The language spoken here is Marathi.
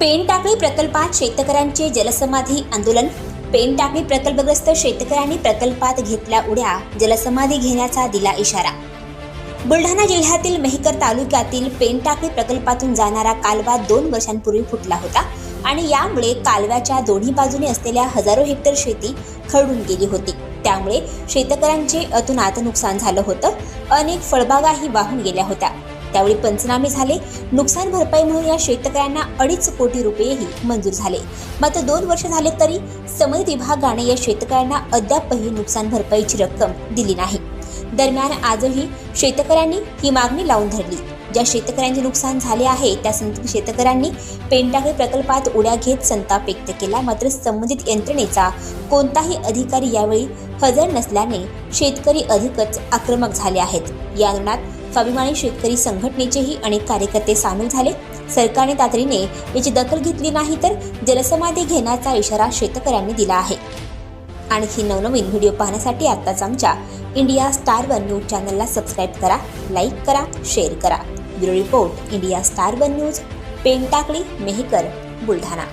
पेनटाकळी प्रकल्पात शेतकऱ्यांचे जलसमाधी आंदोलन. पेनटाकळी प्रकल्पग्रस्त शेतकऱ्यांनी प्रकल्पात घेतल्या उड्या जलसमाधी घेण्याचा दिला इशारा. बुलढाणा जिल्ह्यातील मेहकर तालुक्यातील पेनटाकळी प्रकल्पातून जाणारा कालवा दोन वर्षांपूर्वी फुटला होता आणि यामुळे कालव्याच्या दोन्ही बाजूने असलेल्या हजारो हेक्टर शेती खरडून गेली होती. त्यामुळे शेतकऱ्यांचे अतुनात नुकसान झालं होतं. अनेक फळबागाही वाहून गेल्या होत्या. त्यावेळी पंचनामे झाले. नुकसान भरपाई म्हणून या शेतकऱ्यांना अडीच कोटी रुपयेही मंजूर झाले. मात्र दोन वर्ष झाले तरी समित विभागाने या शेतकऱ्यांना अद्यापही नुकसान भरपाईची रक्कम दिली नाही. दरम्यान आजही शेतकऱ्यांनी ही मागणी लावून धरली. ज्या शेतकऱ्यांचे नुकसान झाले आहे त्या संतप्त शेतकऱ्यांनी पेंटागे प्रकल्पात उड्या घेत संताप व्यक्त केला. मात्र संबंधित यंत्रणेचा कोणताही अधिकारी यावेळी हजर नसल्याने शेतकरी अधिकच आक्रमक झाले आहेत. या अंगणात स्वाभिमानी शेतकरी संघटनेचेही अनेक कार्यकर्ते सामील झाले. सरकारने तातडीने याची दखल घेतली नाही तर जलसमाधी घेण्याचा इशारा शेतकऱ्यांनी दिला आहे. आणखी नवनवीन व्हिडिओ पाहण्यासाठी आत्ताच आमच्या इंडिया स्टार वन न्यूज चॅनलला सबस्क्राईब करा लाईक करा शेअर करा. Bureau report India Star One News Pentakali Mehkar Buldhana.